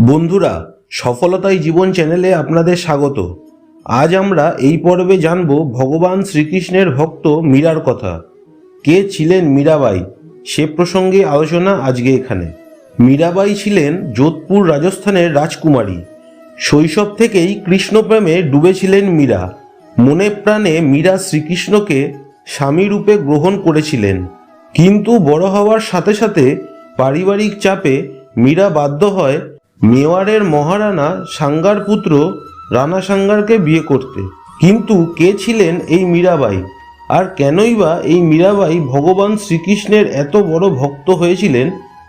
বন্ধুরা, সফলতাই জীবন চ্যানেলে আপনাদের স্বাগত। আজ আমরা এই পর্বে জানব ভগবান শ্রীকৃষ্ণের ভক্ত মীরার কথা। কে ছিলেন মীরাবাই? সে প্রসঙ্গে আলোচনা আজকে এখানে। মীরাবাই ছিলেন যোধপুর রাজস্থানের রাজকুমারী। শৈশব থেকেই কৃষ্ণপ্রেমে ডুবেছিলেন মীরা। মনে প্রাণে মীরা শ্রীকৃষ্ণকে স্বামী রূপে গ্রহণ করেছিলেন। কিন্তু বড় হওয়ার সাথে সাথে পারিবারিক চাপে মীরা বাধ্য হয় মেওয়ারের মহারানা সাঙ্গার পুত্র রানা সাঙ্গারকে বিয়ে করতে। কিন্তু কে ছিলেন এই মীরাবাই? আর কেনই বা এই মীরাবাই ভগবান শ্রীকৃষ্ণের এত বড় ভক্ত হয়েছিলেন?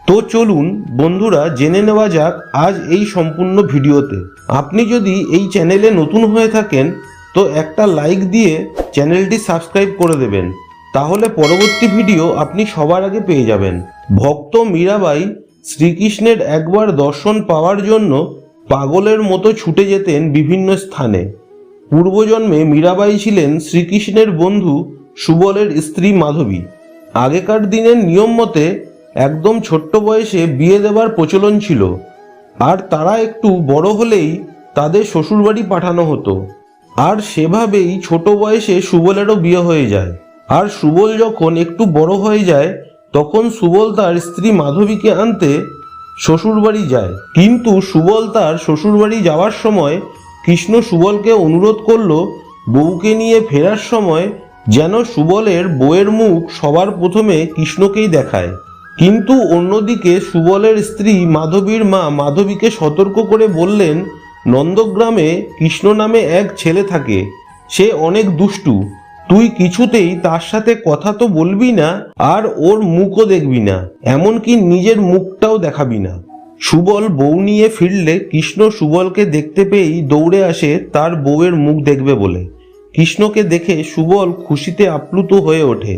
তো চলুন বন্ধুরা জেনে নেওয়া যাক আজ এই সম্পূর্ণ ভিডিওতে। আপনি যদি এই চ্যানেলে নতুন হয়ে থাকেন, তো একটা লাইক দিয়ে চ্যানেলটি সাবস্ক্রাইব করে দেবেন। তাহলে পরবর্তী ভিডিও আপনি সবার আগে পেয়ে যাবেন। ভক্ত মীরাবাই শ্রীকৃষ্ণের একবার দর্শন পাওয়ার জন্য পাগলের মতো ছুটে যেতেন বিভিন্ন স্থানে। পূর্বজন্মে মীরাবাই ছিলেন শ্রীকৃষ্ণের বন্ধু সুবলের স্ত্রী মাধবী। আগেকার দিনের নিয়ম মতে একদম ছোট্ট বয়সে বিয়ে দেবার প্রচলন ছিল। আর তারা একটু বড় হলেই তাদের শ্বশুরবাড়ি পাঠানো হতো। আর সেভাবেই ছোট বয়সে সুবলেরও বিয়ে হয়ে যায়। আর সুবল যখন একটু বড় হয়ে যায় তখন সুবল তার স্ত্রী মাধবীকে আনতে শ্বশুরবাড়ি যায়। কিন্তু সুবল তার শ্বশুরবাড়ি যাওয়ার সময় কৃষ্ণ সুবলকে অনুরোধ করল, বউকে নিয়ে ফেরার সময় যেন সুবলের বউয়ের মুখ সবার প্রথমে কৃষ্ণকেই দেখায়। কিন্তু অন্যদিকে সুবলের স্ত্রী মাধবীর মা মাধবীকে সতর্ক করে বললেন, নন্দগ্রামে কৃষ্ণ নামে এক ছেলে থাকে, সে অনেক দুষ্টু। তুই কিছুতেই তার সাথে কথা তো বলবি না, আর ওর মুখও দেখবি না, এমনকি নিজের মুখটাও দেখাবি না। সুবল বউ নিয়ে ফিরলে কৃষ্ণ সুবলকে দেখতে পেয়েই দৌড়ে আসে তার বউয়ের মুখ দেখবে বলে। কৃষ্ণকে দেখে সুবল খুশিতে আপ্লুত হয়ে ওঠে,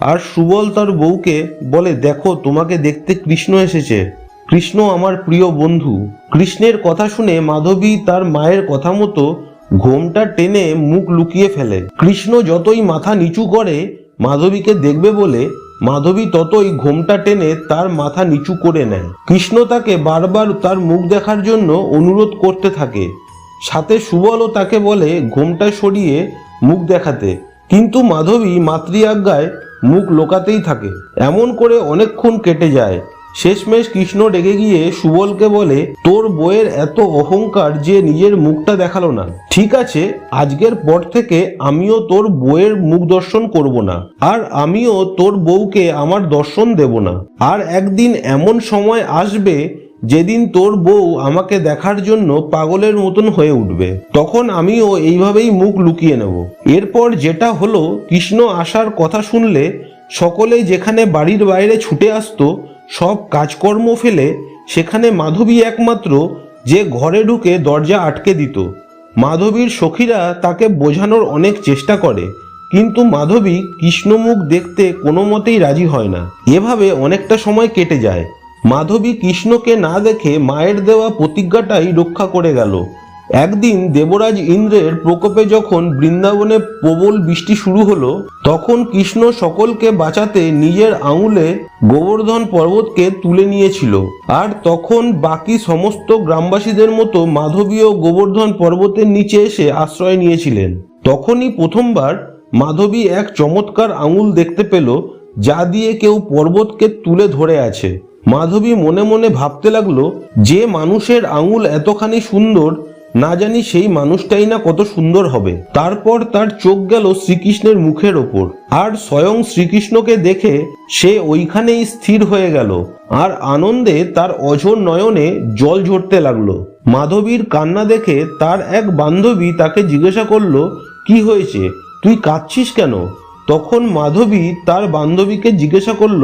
আর সুবল তার বউকে বলে, দেখো, তোমাকে দেখতে কৃষ্ণ এসেছে। কৃষ্ণ আমার প্রিয় বন্ধু। কৃষ্ণের কথা শুনে মাধবী তার মায়ের কথা মতো ঘোমটা টেনে মুখ লুকিয়ে ফেলে। কৃষ্ণ যতই মাথা নিচু করে, মাধবীকে দেখবে বলে, মাধবী ততই ঘোমটা টেনে তার মাথা নিচু করে নেয়। কৃষ্ণ তাকে বারবার তার মুখ দেখার জন্য অনুরোধ করতে থাকে। সাথে সুবলও তাকে বলে ঘোমটা সরিয়ে মুখ দেখাতে। কিন্তু মাধবী মাতৃ আজ্ঞায় মুখ লোকাতেই থাকে। এমন করে অনেকক্ষণ কেটে যায়। শেষমেশ কৃষ্ণ ডেকে গিয়ে সুবলকে বলে, তোর বইয়ের এত অহংকার যে নিজের মুখটা দেখাল না। ঠিক আছে, আজকের পর থেকে আমিও তোর বইয়ের মুখ দর্শন করব না। আর আমিও তোর বউকে আমার দর্শন দেব না। আর একদিন এমন সময় আসবে যেদিন তোর বউ আমাকে দেখার জন্য পাগলের মতন হয়ে উঠবে। তখন আমিও এইভাবেই মুখ লুকিয়ে নেব। এরপর যেটা হলো, কৃষ্ণ আসার কথা শুনলে সকলে যেখানে বাড়ির বাইরে ছুটে আসতো সব কাজকর্ম ফেলে সেখানে মাধবী একমাত্র যে ঘরে ঢুকে দরজা আটকে দিত। মাধবীর সখীরা তাকে বোঝানোর অনেক চেষ্টা করে, কিন্তু মাধবী কৃষ্ণমুখ দেখতে কোনো মতেই রাজি হয় না। এভাবে অনেকটা সময় কেটে যায়। মাধবী কৃষ্ণকে না দেখে মায়ের দেওয়া প্রতিজ্ঞাটাই রক্ষা করে গেল। একদিন দেবরাজ ইন্দ্রের প্রকোপে যখন বৃন্দাবনে প্রবল বৃষ্টি শুরু হলো, তখন কৃষ্ণ সকলকে বাঁচাতে নিজের আঙুলে গোবর্ধন পর্বতকে তুলে নিয়েছিল। আর তখন বাকি সমস্ত গ্রামবাসীদের মতো মাধবীও গোবর্ধন পর্বতের নিচে এসে আশ্রয় নিয়েছিলেন। তখনই প্রথমবার মাধবী এক চমৎকার আঙুল দেখতে পেল, যা দিয়ে কেউ পর্বতকে তুলে ধরে আছে। মাধবী মনে মনে ভাবতে লাগল, যে মানুষের আঙুল এতখানি সুন্দর না জানি সেই মানুষটাই না কত সুন্দর হবে। তারপর তার চোখ গেল শ্রীকৃষ্ণের মুখের ওপর। আর স্বয়ং শ্রীকৃষ্ণকে দেখে সে ওইখানেই স্থির হয়ে গেল। আর আনন্দে তার অঝোর নয়নে জল ঝরতে লাগল। মাধবীর কান্না দেখে তার এক বান্ধবী তাকে জিজ্ঞাসা করল, কি হয়েছে? তুই কাঁদছিস কেন? তখন মাধবী তার বান্ধবীকে জিজ্ঞাসা করল,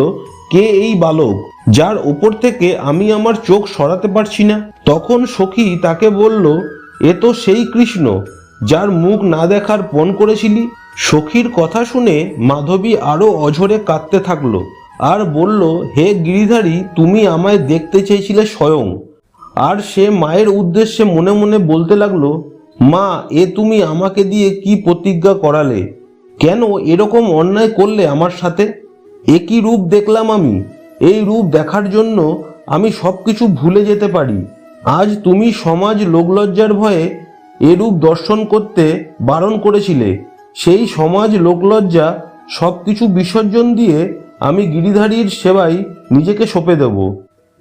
কে এই বালক যার ওপর থেকে আমি আমার চোখ সরাতে পারছি না? তখন সখী তাকে বলল এ তো সেই কৃষ্ণ, যার মুখ না দেখার পণ করেছিলি? সখীর কথা শুনে মাধবী আরও অঝরে কাঁদতে থাকল আর বলল, হে গিরিধারী, তুমি আমায় দেখতে চেয়েছিলে স্বয়ং। আর সে মায়ের উদ্দেশ্যে মনে মনে বলতে লাগল, মা, এ তুমি আমাকে দিয়ে কি প্রতিজ্ঞা করালে? কেন এরকম অন্যায় করলে আমার সাথে? একই রূপ দেখলাম আমি? এই রূপ দেখার জন্য আমি সব কিছু ভুলে যেতে পারি। আজ তুমি সমাজ লোকলজ্জার ভয়ে এরূপ দর্শন করতে বারণ করেছিলে। সেই সমাজ লোকলজ্জা সব কিছু বিসর্জন দিয়ে আমি গিরিধারীর সেবায় নিজেকে সঁপে দেব।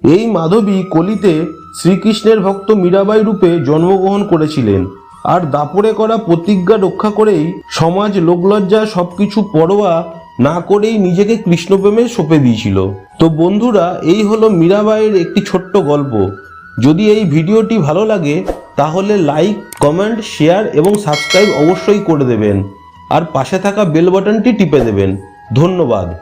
এই মাধবী কলিতে শ্রীকৃষ্ণের ভক্ত মীরাবাই রূপে জন্মগ্রহণ করেছিলেন। আর দাপরে করা প্রতিজ্ঞা রক্ষা করেই সমাজ লোকলজ্জা সব কিছু পরোয়া না করেই নিজেকে কৃষ্ণপ্রেমে সঁপে দিয়েছিল। তো বন্ধুরা, এই হলো মীরাবাইয়ের একটি ছোট্ট গল্প। যদি এই ভিডিওটি ভালো লাগে, তাহলে লাইক, কমেন্ট, শেয়ার এবং সাবস্ক্রাইব অবশ্যই করে দেবেন। আর পাশে থাকা বেল বাটনটি টিপে দেবেন। ধন্যবাদ।